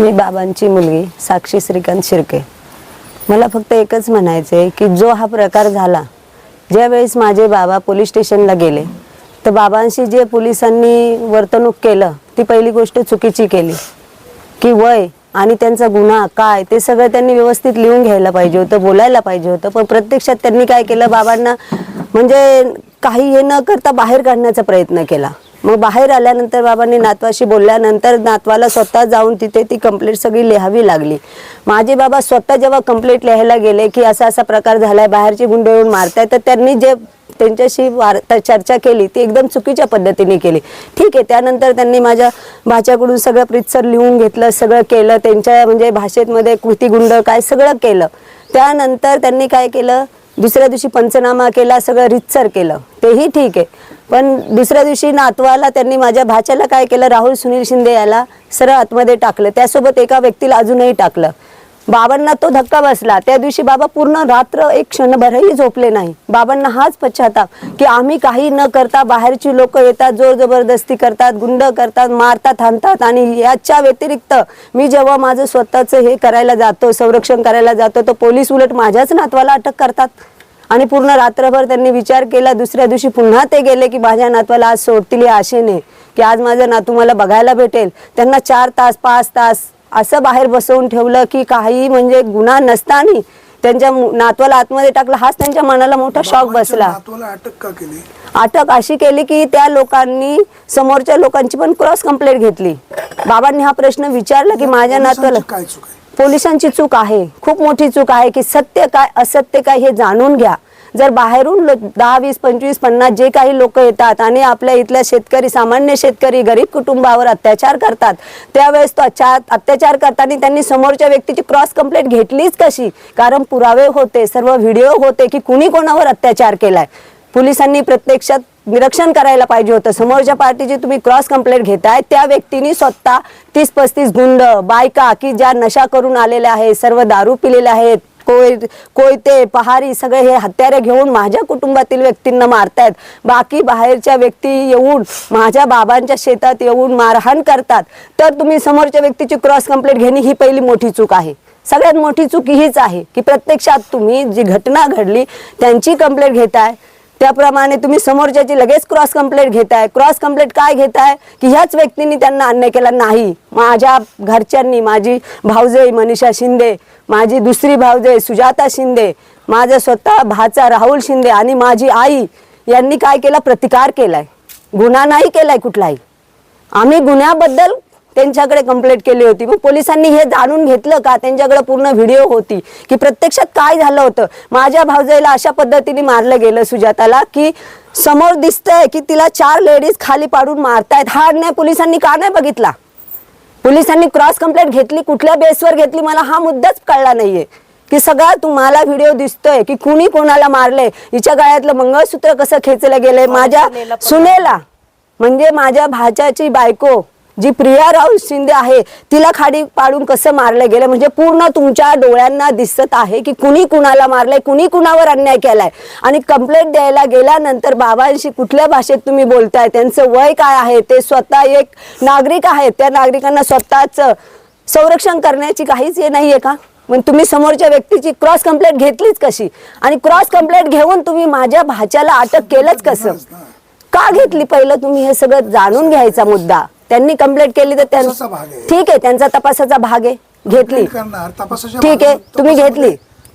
मी बाबांची मुलगी साक्षी श्रीकांत शिर्के. मला फक्त एकच म्हणायचं आहे की जो हा प्रकार झाला ज्यावेळेस माझे बाबा पोलीस स्टेशनला गेले तर बाबांशी जे पोलिसांनी वर्तणूक केलं ती पहिली गोष्ट चुकीची केली. की वय आणि त्यांचा गुन्हा काय ते सगळं त्यांनी व्यवस्थित लिहून घ्यायला पाहिजे होतं बोलायला पाहिजे होतं. पण प्रत्यक्षात त्यांनी काय केलं बाबांना म्हणजे काही हे न करता बाहेर काढण्याचा प्रयत्न केला. मग बाहेर आल्यानंतर बाबांनी नातवाशी बोलल्यानंतर नातवाला स्वतः जाऊन तिथे ती कंप्लेंट सगळी लिहावी लागली. माझे बाबा स्वतः जेव्हा कंप्लेंट लिहायला गेले की असा असा प्रकार झालाय बाहेरची गुंड येऊन मारताय तर त्यांनी जे त्यांच्याशी वार्ता चर्चा केली ती एकदम चुकीच्या पद्धतीने केली. ठीक आहे त्यानंतर त्यांनी माझ्या भाच्याकडून सगळं प्रितसर लिहून घेतलं सगळं केलं त्यांच्या म्हणजे भाषेमध्ये कृती गुंड काय सगळं केलं. त्यानंतर त्यांनी काय केलं? दुसऱ्या दिवशी पंचनामा केला सगळं रितसर केलं. तेही ठीक आहे. पण दुसऱ्या दिवशी नातवाला त्यांनी माझ्या भाच्याला काय केलं राहुल सुनील शिंदे याला सरळ आतमध्ये टाकलं. त्यासोबत एका व्यक्तीला अजूनही टाकलं. बाबांना तो धक्का बसला. त्या दिवशी बाबा पूर्ण रात्र एक क्षणभरही झोपले नाही. बाबांना हाच पश्चाताप की आम्ही काही न करता बाहेरची लोक येतात जोर जबरदस्ती करतात गुंड करतात मारतात हाणतात आणि याच्या व्यतिरिक्त मी जेव्हा माझं स्वतःचं हे करायला जातो संरक्षण करायला जातो तर पोलीस उलट माझ्याच नातवाला अटक करतात. आणि पूर्ण रात्रभर त्यांनी विचार केला. दुसऱ्या दिवशी पुन्हा ते गेले की माझ्या नातवाला आज सोडतील या आशेने की आज माझं नातू मला बघायला भेटेल. त्यांना चार तास पाच तास असं बाहेर बसवून ठेवलं की काही म्हणजे गुन्हा नसताना त्यांच्या नातवाला आतमध्ये टाकलं. हाच त्यांच्या मनाला मोठा शॉक बसला. नातवाला अटक का केली? अटक अशी केली की त्या लोकांनी समोरच्या लोकांची पण क्रॉस कंप्लेंट घेतली. बाबांनी हा प्रश्न विचारला की माझ्या नातवाला काय पोलिसांची चूक आहे खूप मोठी चूक आहे की सत्य काय असत्य काय हे जाणून घ्या. जर बाहेरून दहा वीस पंचवीस पन्नास जे काही लोक येतात आणि आपल्या इथल्या शेतकरी सामान्य शेतकरी गरीब कुटुंबावर अत्याचार करतात त्यावेळेस तो अत्याचार करताना त्यांनी समोरच्या व्यक्तीची क्रॉस कंप्लेंट घेतलीच कशी? कारण पुरावे होते सर्व व्हिडिओ होते की कुणी कोणावर अत्याचार केलाय. पोलिसांनी प्रत्यक्षात निरीक्षण करायला पाहिजे होतं. समोरच्या पार्टीची तुम्ही क्रॉस कंप्लेंट घेताय त्या व्यक्तीने स्वतः तीस पस्तीस गुंड बायका की ज्या नशा करून आलेल्या आहेत सर्व दारू पिलेले आहेत कोय कोयते पहारी सगळे हे हत्यारे घेऊन माझ्या कुटुंबातील व्यक्तींना मारतायत. बाकी बाहेरच्या व्यक्ती येऊन माझ्या बाबांच्या शेतात येऊन मारहाण करतात. तर तुम्ही समोरच्या व्यक्तीची क्रॉस कंप्लेंट घेणे ही पहिली मोठी चूक आहे. सगळ्यात मोठी चूक हीच आहे की प्रत्यक्षात तुम्ही जी घटना घडली त्यांची कंप्लेंट घेताय. त्याप्रमाणे तुम्ही समोरच्याची लगेच क्रॉस कंप्लेंट घेताय. क्रॉस कंप्लेंट काय घेताय? की ह्याच व्यक्तींनी त्यांना अन्याय केला नाही. माझ्या घरच्यांनी माझी भाऊजई मनीषा शिंदे माझी दुसरी भाऊजई सुजाता शिंदे माझा स्वतः भाचा राहुल शिंदे आणि माझी आई यांनी काय केला? प्रतिकार केलाय. गुन्हा नाही केलाय कुठलाही. आम्ही गुन्ह्याबद्दल त्यांच्याकडे कंप्लेंट केली होती. मग पोलिसांनी हे जाणून घेतलं का? त्यांच्याकडे पूर्ण व्हिडिओ होती की प्रत्यक्षात काय झालं होतं? माझ्या भावजाईला अशा पद्धतीने मारलं गेलं सुजाताला की समोर दिसतंय की तिला चार लेडीज खाली पाडून मारतायत. हा अन्याय पोलिसांनी का नाही बघितला? पोलिसांनी क्रॉस कंप्लेंट घेतली कुठल्या बेसवर घेतली? मला हा मुद्दाच कळला नाहीये. की सगळा तुम्हाला व्हिडिओ दिसतोय की कुणी कोणाला मारले हिच्या गळ्यातलं मंगळसूत्र कसं खेचलं गेलंय? माझ्या सुनेला. म्हणजे माझ्या भाच्याची बायको. जी प्रिया राहुल शिंदे आहे तिला खाडी पाडून कसं मारलं गेलं? म्हणजे पूर्ण तुमच्या डोळ्यांना दिसत आहे की कुणी कुणाला मारलंय कुणी कुणावर अन्याय केलाय? आणि कंप्लेंट द्यायला गेल्यानंतर बाबांशी कुठल्या भाषेत तुम्ही बोलताय? त्यांचं वय काय आहे? ते स्वतः एक नागरिक आहेत. त्या नागरिकांना स्वतःच संरक्षण करण्याची काहीच हे नाहीये का? पण तुम्ही समोरच्या व्यक्तीची क्रॉस कंप्लेंट घेतलीच कशी? आणि क्रॉस कंप्लेंट घेऊन तुम्ही माझ्या भाच्याला अटक केलंच कसं? का घेतली पहिलं तुम्ही? हे सगळं जाणून घ्यायचा मुद्दा. त्यांनी कंप्लेंट केली तर त्यां- तपासाचा भाग आहे. ठीक आहे त्यांचा तपासाचा भाग आहे. घेतली. करणार. तपासाच्या ठीक आहे, तुम्ही घेतली.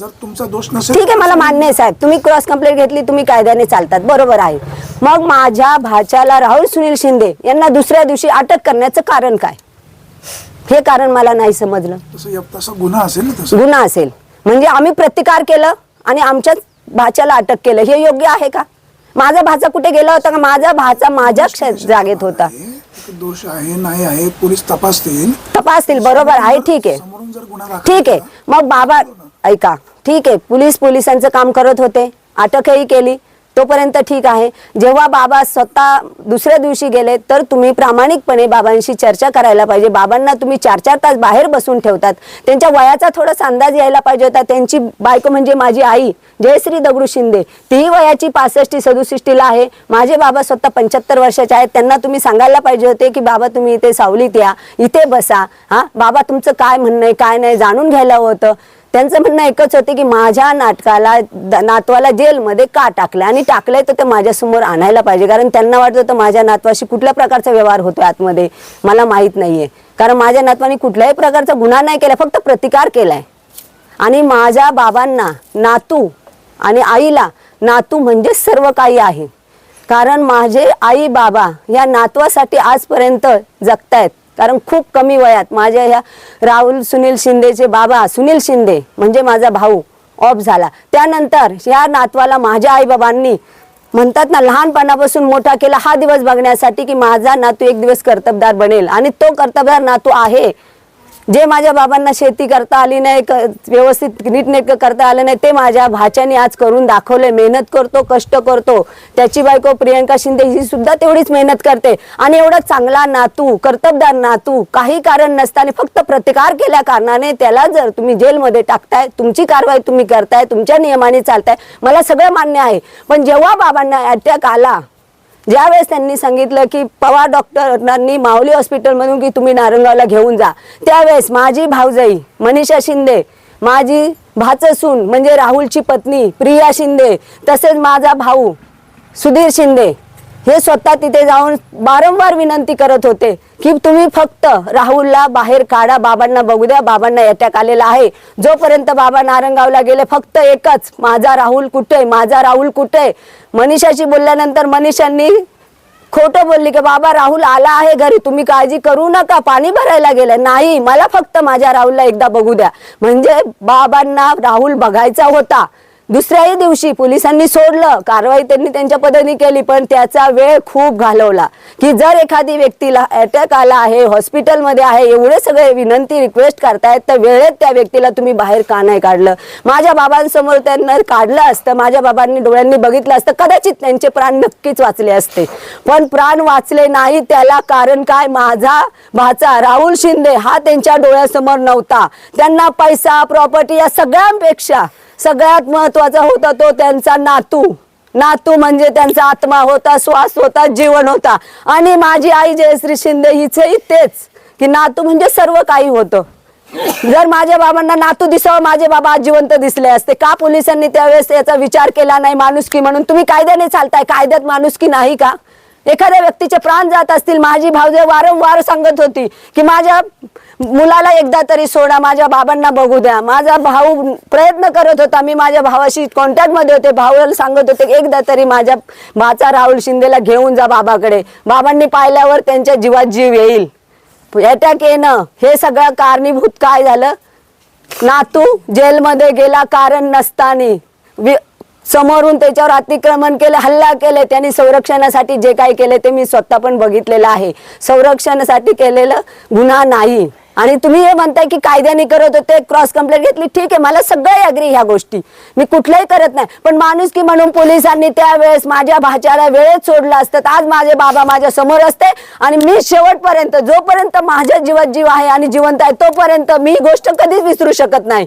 जर तुमचा दोष नसेल ठीक आहे मला मान्य आहे साहेब. तुम्ही क्रॉस कंप्लेंट घेतली तुम्ही कायद्याने चालतात. बरोबर आहे. मग माझ्या भाच्याला राहुल सुनील शिंदे यांना दुसऱ्या दिवशी अटक करण्याचं कारण काय? हे कारण मला नाही समजलं. तसं तसा गुन्हा असेल ना तसं? गुन्हा असेल. म्हणजे आम्ही प्रतिकार केलं आणि आमच्याच भाच्याला अटक केलं. हे योग्य आहे का? माझा भाचा कुठे गेला होता का? माझा भाचा माझ्या क्षे- जागेत होता. दोष आहे नाही आहे पोलीस तपासतील. तपासतील बरोबर आहे ठीक आहे. समोरून जर गुन्हा दाखल ठीक आहे. मग बाबा ऐका. ठीक आहे पोलीस पोलिसांचं काम करत होते. अटकही केली. तोपर्यंत ठीक आहे. जेव्हा बाबा स्वतः दुसऱ्या दिवशी गेले तर तुम्ही प्रामाणिकपणे बाबांशी चर्चा करायला पाहिजे. बाबांना तुम्ही चार चार तास बाहेर बसून ठेवतात. त्यांच्या वयाचा थोडासा अंदाज यायला पाहिजे होता. त्यांची बायको म्हणजे माझी आई जयश्री दगडू शिंदे. तीही वयाची पासष्टी सदुसष्टीला आहे. माझे बाबा स्वतः पंच्याहत्तर वर्षाचे आहेत. त्यांना तुम्ही सांगायला पाहिजे होते की बाबा तुम्ही इथे सावलीत या. इथे बसा. हा बाबा तुमचं काय म्हणणं आहे काय नाही जाणून घ्यायला होतं. त्यांचं म्हणणं एकच होते की माझ्या नाटकाला द- नातवाला जेलमध्ये का टाकलं? आणि टाकलंय तर ते माझ्यासमोर आणायला पाहिजे. कारण त्यांना वाटत होतं माझ्या नातवाशी कुठल्या प्रकारचा व्यवहार होतो आतमध्ये. मला माहीत नाहीये. कारण माझ्या नातवाने कुठल्याही प्रकारचा गुन्हा नाही केला फक्त प्रतिकार केलाय. आणि माझ्या बाबांना नातू आणि आईला नातू म्हणजे सर्व काही आहे. कारण माझे आई बाबा या नातवासाठी आजपर्यंत जगतायत. कारण खूप कमी वयात माझ्या ह्या राहुल सुनील शिंदेचे बाबा सुनील शिंदे म्हणजे माझा भाऊ ऑफ झाला. त्यानंतर या नातवाला माझ्या आईबाबांनी म्हणतात ना लहानपणापासून मोठा केला हा दिवस बघण्यासाठी की माझा नातू एक दिवस कर्तबदार बनेल आणि तो कर्तबदार नातू आहे. जे माझ्या बाबांना शेती करता आली नाही व्यवस्थित नीटनेटकं करता आलं नाही ते माझ्या भाच्याने आज करून दाखवले मेहनत करतो कष्ट करतो. त्याची बायको प्रियंका शिंदे ही सुद्धा तेवढीच मेहनत करते. आणि एवढा चांगला नातू कर्तबदार नातू काही कारण नसताना फक्त प्रतिकार केल्या कारणाने त्याला जर तुम्ही जेलमध्ये टाकताय तुमची कारवाई तुम्ही करताय तुमच्या नियमाने चालताय मला सगळं मान्य आहे. पण जेव्हा बाबांना अटॅक आला ज्यावेळेस त्यांनी सांगितलं की पवार डॉक्टरांनी माऊली हॉस्पिटलमधून की तुम्ही नारंगावला घेऊन जा. त्यावेळेस माझी भाऊजाई मनीषा शिंदे माझी भाचसून म्हणजे राहुलची पत्नी प्रिया शिंदे तसेच माझा भाऊ सुधीर शिंदे हे स्वतः तिथे जाऊन वारंवार विनंती करत होते की तुम्ही फक्त राहुलला बाहेर काढा बाबांना बघू द्या बाबांना अटॅक आलेला आहे. जोपर्यंत बाबा नारंगावला गेले फक्त एकच माझा राहुल कुठे माझा राहुल कुठे? मनीषाशी बोलल्यानंतर मनीषांनी खोटं बोलली की बाबा राहुल आला आहे घरी तुम्ही काळजी करू नका पाणी भरायला गेलं. नाही मला फक्त माझ्या राहुलला एकदा बघू द्या. म्हणजे बाबांना राहुल बघायचा होता. दुसऱ्याही दिवशी पोलिसांनी सोडलं. कारवाई त्यांनी त्यांच्या पद्धतीने केली पण त्याचा वेळ खूप घालवला. की जर एखादी व्यक्तीला अटॅक आला आहे हॉस्पिटलमध्ये आहे एवढे सगळे विनंती रिक्वेस्ट करतायत तर वेळेत त्या व्यक्तीला तुम्ही बाहेर का नाही काढलं? माझ्या बाबांसमोर त्यांना काढलं असतं माझ्या बाबांनी डोळ्यांनी बघितलं असतं कदाचित त्यांचे प्राण नक्कीच वाचले असते. पण प्राण वाचले नाही त्याला कारण काय? माझा भाचा राहुल शिंदे हा त्यांच्या डोळ्यासमोर नव्हता. त्यांना पैसा प्रॉपर्टी या सगळ्यांपेक्षा सगळ्यात महत्त्वाचा होता तो त्यांचा नातू. नातू म्हणजे त्यांचा आत्मा होता श्वास होता जीवन होता. आणि माझी आई जयश्री शिंदे हिचंही तेच की नातू म्हणजे सर्व काही होतं. जर माझ्या बाबांना नातू दिसावं माझे बाबा जिवंत दिसले असते. का पोलिसांनी त्यावेळेस याचा विचार केला नाही माणुसकी म्हणून? तुम्ही कायद्याने चालताय कायद्यात माणुसकी नाही का? एखाद्या व्यक्तीचे प्राण जात असतील माझी भावजे वारंवार सांगत होती की माझ्या मुलाला एकदा तरी सोडा माझ्या बाबांना बघू द्या. माझा भाऊ प्रयत्न करत होता मी माझ्या भावाशी कॉन्टॅक्टमध्ये होते भावाला सांगत होते एकदा तरी माझ्या भाचा राहुल शिंदेला घेऊन जा बाबाकडे. बाबांनी पाहिल्यावर त्यांच्या जीवात जीव येईल. अटॅक येणं हे सगळं कारणीभूत काय झालं? नातू जेलमध्ये गेला कारण नसताना. समोरून त्याच्यावर अतिक्रमण केले हल्ला केले त्यांनी संरक्षणासाठी जे काही केले ते मी स्वतः पण बघितलेलं आहे. संरक्षणासाठी केलेलं गुन्हा नाही. आणि तुम्ही हे म्हणताय की कायद्याने करत होते क्रॉस कंप्लेंट घेतली ठीक आहे मला सगळं अग्री ह्या गोष्टी. मी कुठल्याही करत नाही. पण माणूस की म्हणून पोलिसांनी त्यावेळेस माझ्या भाच्याला वेळेत सोडलं असतं. आज माझे बाबा माझ्यासमोर असते आणि मी शेवटपर्यंत जोपर्यंत माझ्या जीवात जीव आहे आणि जिवंत आहे तोपर्यंत मी गोष्ट कधीच विसरू शकत नाही.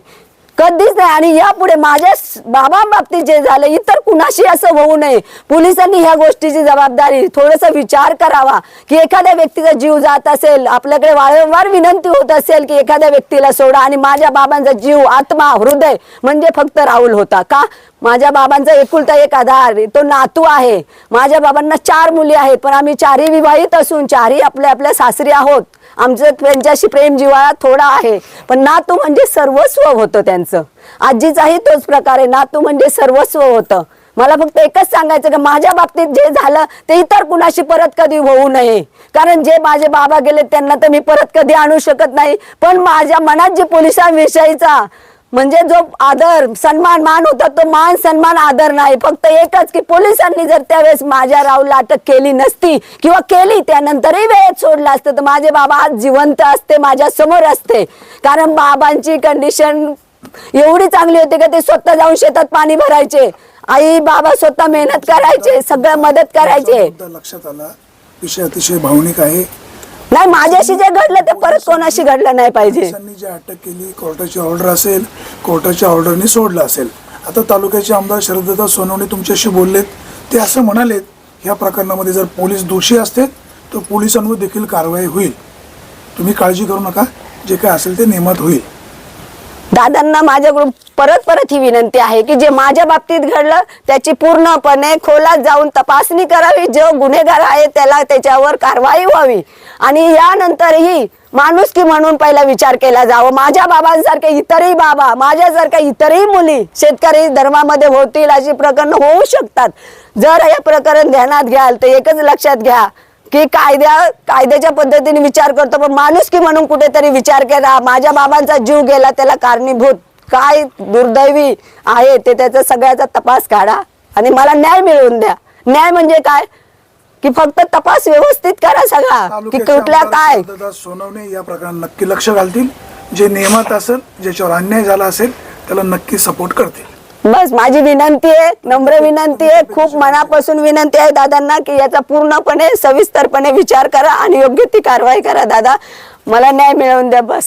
कधीच नाही. आणि यापुढे माझ्या स- बाबांबाबतीत जे झालं इतर कुणाशी असं होऊ नये. पोलिसांनी ह्या गोष्टीची जबाबदारी थोडस विचार करावा की एखाद्या व्यक्तीचा जीव जात असेल आपल्याकडे वारंवार विनंती होत असेल की एखाद्या व्यक्तीला सोडा आणि माझ्या बाबांचा जीव आत्मा हृदय म्हणजे फक्त राहुल होता. का? माझ्या बाबांचा एकुलता एक आधार तो नातू आहे. माझ्या बाबांना चार मुली आहेत पण आम्ही चारही विवाहित असून चारही आपल्या आपल्या सासरी आहोत. आमचं त्यांच्याशी प्रेम जिवाळा थोडा आहे. पण नातू म्हणजे सर्वस्व होतं त्यांचं. आजीचाही तोच प्रकार आहे. नातू म्हणजे सर्वस्व होतं. मला फक्त एकच सांगायचं की माझ्या बाबतीत जे झालं ते इतर कुणाशी परत कधी होऊ नये. कारण जे माझे बाबा गेले त्यांना तर मी परत कधी आणू शकत नाही. पण माझ्या मनात जे पोलिसांविषयीचा म्हणजे जो आदर सन्मान मान होता तो मान सन्मान आदर नाही. फक्त एकच की पोलिसांनी जर त्यावेळेस माझ्या राहुलला अटक केली नसती किंवा केली त्यानंतरही वेळेत सोडलं असतं तर माझे बाबा आज जिवंत असते माझ्यासमोर असते. कारण बाबांची कंडिशन एवढी चांगली होती का ते स्वतः जाऊन शेतात पाणी भरायचे. आई बाबा स्वतः मेहनत करायचे सगळं मदत करायचे. लक्षात आला. विषय अतिशय भावनिक आहे. नाही माझ्याशी जे घडलं ते परत कोणाशी घडलं नाही पाहिजे. पोलिसांनी जी अटक केली कोर्टाची ऑर्डर असेल कोर्टाच्या ऑर्डरने सोडलं असेल. आता तालुक्याचे आमदार शरदत्ता सोनवणे तुमच्याशी बोललेत. ते असं म्हणालेत या प्रकरणामध्ये जर पोलीस दोषी असतील तर पोलिसांवर देखील कारवाई होईल. तुम्ही काळजी करू नका. जे काय असेल ते नियमात होईल. दादांना माझ्याकडून परत परत ही विनंती आहे की जे माझ्या बाबतीत घडलं त्याची पूर्णपणे खोलात जाऊन तपासणी करावी. जो गुन्हेगार आहे त्याला त्याच्यावर कारवाई व्हावी. आणि यानंतरही माणुसकी म्हणून पहिला विचार केला जावं. माझ्या बाबांसारखे इतरही बाबा माझ्यासारख्या इतरही मुली शेतकरी धर्मामध्ये होतील अशी प्रकरण होऊ शकतात. जर हे प्रकरण ध्यानात घ्याल तर एकच लक्षात घ्या की कायद्या कायद्याच्या पद्धतीने विचार करतो पण माणूस की म्हणून कुठेतरी विचार केला. माझ्या बाबांचा जीव गेला त्याला कारणीभूत. काय दुर्दैवी आहे ते त्याचा सगळ्याचा तपास काढा आणि मला न्याय मिळवून द्या. न्याय म्हणजे काय? की फक्त तपास व्यवस्थित करा सगळा. की कुठल्या काय? सोनवणे या प्रकरणात नक्की लक्ष घालतील. जे नियमात असेल ज्याच्यावर अन्याय झाला असेल त्याला नक्की सपोर्ट करतील. बस माझी विनंती आहे नम्र विनंती आहे खूप मनापासून विनंती आहे दादांना की याचा पूर्णपणे सविस्तरपणे विचार करा आणि योग्य ती कारवाई करा दादा. मला न्याय मिळवून द्या बस.